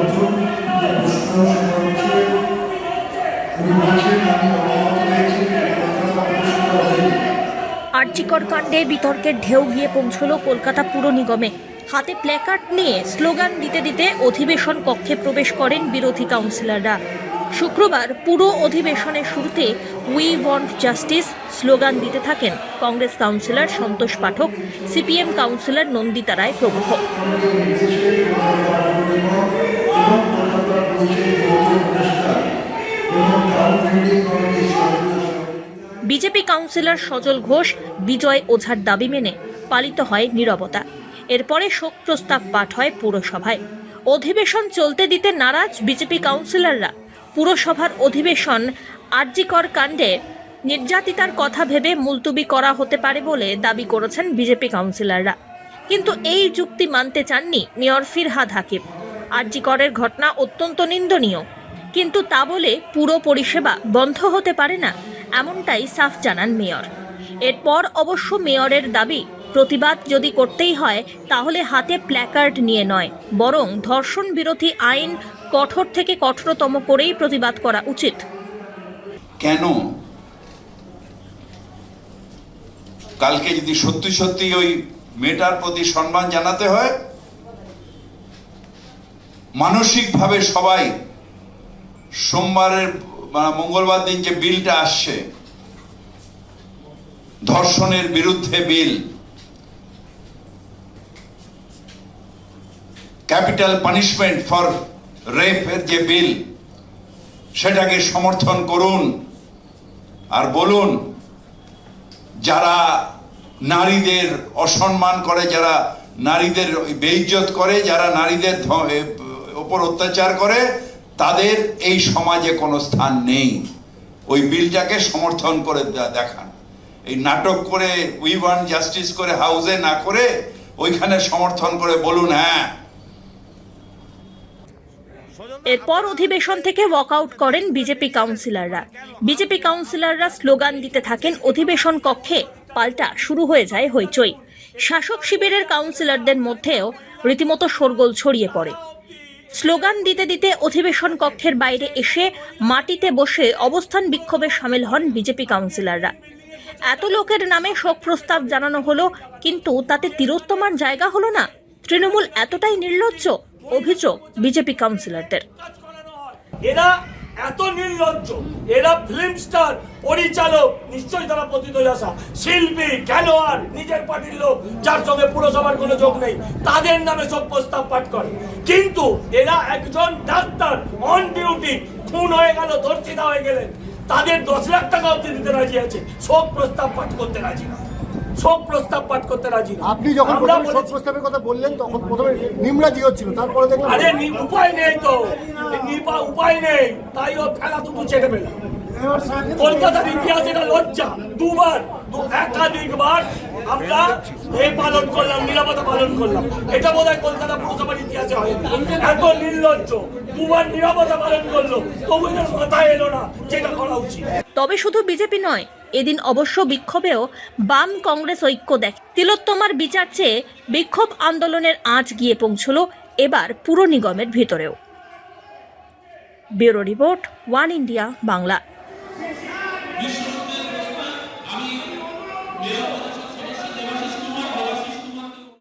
অধীনে আর্চিকর কাণ্ডে বিতর্কের ঢেউ গিয়ে পৌঁছল কলকাতা পুর নিগমে। হাতে প্ল্যাকার্ড নিয়ে স্লোগান দিতে দিতে অধিবেশন কক্ষে প্রবেশ করেন বিরোধী কাউন্সিলররা শুক্রবার পুরো অধিবেশনের শুরুতে উই ওয়ান্ট জাস্টিস স্লোগান দিতে থাকেন Congress councillor Santosh Pathak, CPM councillor Nandita Roy প্রমুখ। বিজেপি কাউন্সিলর সজল ঘোষ বিজয় ওঝার দাবি মেনে পালিত হয় নীরবতা। এরপরে শোক প্রস্তাব পাঠ হয় পুরসভায়। অধিবেশন চলতে দিতে নারাজ বিজেপি কাউন্সিলররা। পুরসভার অধিবেশন আর্জিকর কাণ্ডে নির্যাতিতার কথা ভেবে মুলতুবি করা হতে পারে বলে দাবি করেছেন বিজেপি কাউন্সিলররা। কিন্তু এই যুক্তি মানতে চাননি মেয়র ফিরহাদ হাকিম। আর্জিকরের ঘটনা অত্যন্ত নিন্দনীয়। কিন্তু তা বলে পুরো পরিষেবা বন্ধ হতে পারে না, এমনটাই সাফ জানান মেয়র। এরপর অবশ্য মেয়রের দাবি, প্রতিবাদ যদি করতেই হয়, তাহলে হাতে প্ল্যাকার্ড নিয়ে নয়, বরং ধর্ষণ বিরোধী আইন কঠোর থেকে কঠোরতম করেই প্রতিবাদ করা উচিত। কেন? কালকে যদি সত্যি সত্যি ওই মেয়েটার প্রতি সম্মান জানাতে হয়, মানসিকভাবে সবাই সোমবারের মঙ্গলবার দিন যে বিলটা আসছে, ধর্ষণের বিরুদ্ধে বিল, ক্যাপিটাল পানিশমেন্ট ফর রেপের যে বিল, সেটাকে সমর্থন করুন আর বলুন, যারা নারীদের অসম্মান করে, যারা নারীদের বেইজ্জত করে, যারা নারীদের ওপর অত্যাচার করে, তাদের এই সমাজে কোনো স্থান নেই। ওই বিলটাকে সমর্থন করে দেখান। এই নাটক করে উই ওয়ান জাস্টিস করে, হাউসে না করে, ওইখানে সমর্থন করে বলুন হ্যাঁ এরপর অধিবেশন থেকে ওয়াকআউট করেন বিজেপি কাউন্সিলররা। বিজেপি কাউন্সিলররা স্লোগান দিতে থাকেন, অধিবেশন কক্ষে পাল্টা শুরু হয়ে যায় হইচই। শাসক শিবিরের কাউন্সিলরদের মধ্যেও রীতিমতো শোরগোল ছড়িয়ে পড়ে। স্লোগান দিতে দিতে অধিবেশন কক্ষের বাইরে এসে মাটিতে বসে অবস্থান বিক্ষোভে সামিল হন বিজেপি কাউন্সিলররা। এত লোকের নামে শোক প্রস্তাব জানানো হলো, কিন্তু তাতে তিরোত্তমার জায়গা হলো না। তৃণমূল এতটাই নির্লজ্জ অভিযোগ বিজেপি কাউন্সিলরদের। এরা এত নির্লজ্জ, এরা ফিল্ম স্টার পরিচালক, নিশ্চয়ই তারা পতিত আসা শিল্পী, খেলোয়াড়, নিজের পার্টির লোক, যার সঙ্গে পুরসভার কোনো যোগ নেই, তাদের নামে সব প্রস্তাব পাঠ করে। কিন্তু এরা একজন ডাক্তার অন ডিউটি খুন হয়ে গেল, ধর্ষিতা হয়ে গেলেন। তাদের দশ লাখ টাকা অব্দি দিতে রাজি আছে শোক প্রস্তাব পাঠ করতে রাজি না। শোক প্রস্তাব পাঠ করতে রাজি না। আপনি যখন প্রথমে শোক প্রস্তাবের কথা বললেন তখন প্রথমে নিমরাজি হচ্ছিল তারপরে দেখলাম আরে উপায় নেই তো। নিপা উপায় নেই। তাই ও খেলা শুধু ছেড়ে পেলাম কলকাতার ইতিহাস এটা লজ্জা। দুবার একাধিকবার আমরা এই পালন করলাম নিরাপত্তা পালন করলাম। এটা বোধ হয় কলকাতা পুরসভার ইতিহাসে হয়। এত নির্লজ্জ। দুবার নিরাপত্তা পালন করল। তবু মাথায় এলো না যেটা করা উচিত। তবে শুধু বিজেপি নয়, এদিন অবশ্য বিক্ষোভেও বাম কংগ্রেস ঐক্য দেখে, তিলোত্তমার বিচার চেয়ে বিক্ষোভ আন্দোলনের আঁচ গিয়ে পৌঁছল এবার পুর নিগমের ভিতরেও। Bureau report, One India Bangla.